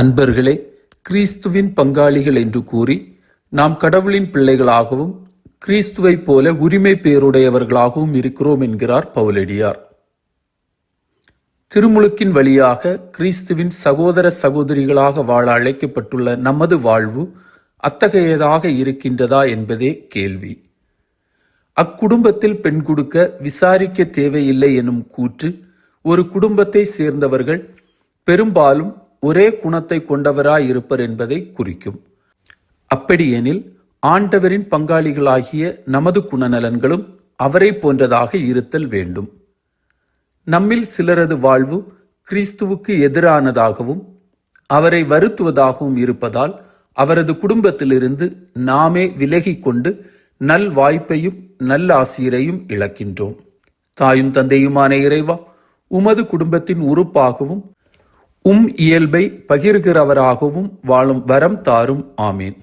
அன்பர்களே கிறிஸ்துவின் பங்காளிகள் என்று கூறி நாம் கடவுளின் பிள்ளைகளாகவும் கிறிஸ்துவைப் போல உரிமை பேருடையவர்களாகவும் இருக்கிறோம் என்கிறார் பவுலடியார். திருமுழுக்கின் வழியாக கிறிஸ்துவின் சகோதர சகோதரிகளாக வாழ அழைக்கப்பட்டுள்ள நமது வாழ்வு அத்தகையதாக இருக்கின்றதா என்பதே கேள்வி. அக்குடும்பத்தில் பெண் கொடுக்க விசாரிக்க தேவையில்லை எனும் கூற்று ஒரு குடும்பத்தை சேர்ந்தவர்கள் பெரும்பாலும் ஒரே குணத்தை கொண்டவராய் இருப்பர் என்பதை குறிக்கும். அப்படியெனில் ஆண்டவரின் பங்காளிகளாகிய நமது குணநலன்களும் அவரை போன்றதாக இருத்தல் வேண்டும். நம்மில் சிலரது வாழ்வு கிறிஸ்துவுக்கு எதிரானதாகவும் அவரை வருத்துவதாகவும் இருப்பதால் அவரது குடும்பத்திலிருந்து நாமே விலகிக் கொண்டு நல் வாய்ப்பையும் நல்ல ஆசிரியரையும் இழக்கின்றோம். தாயும் தந்தையுமான இறைவா உமது குடும்பத்தின் உறுப்பாகவும் உம் இயல்பை பகிர்கிறவராகவும் வாழும் வரம் தாரும். ஆமீன்.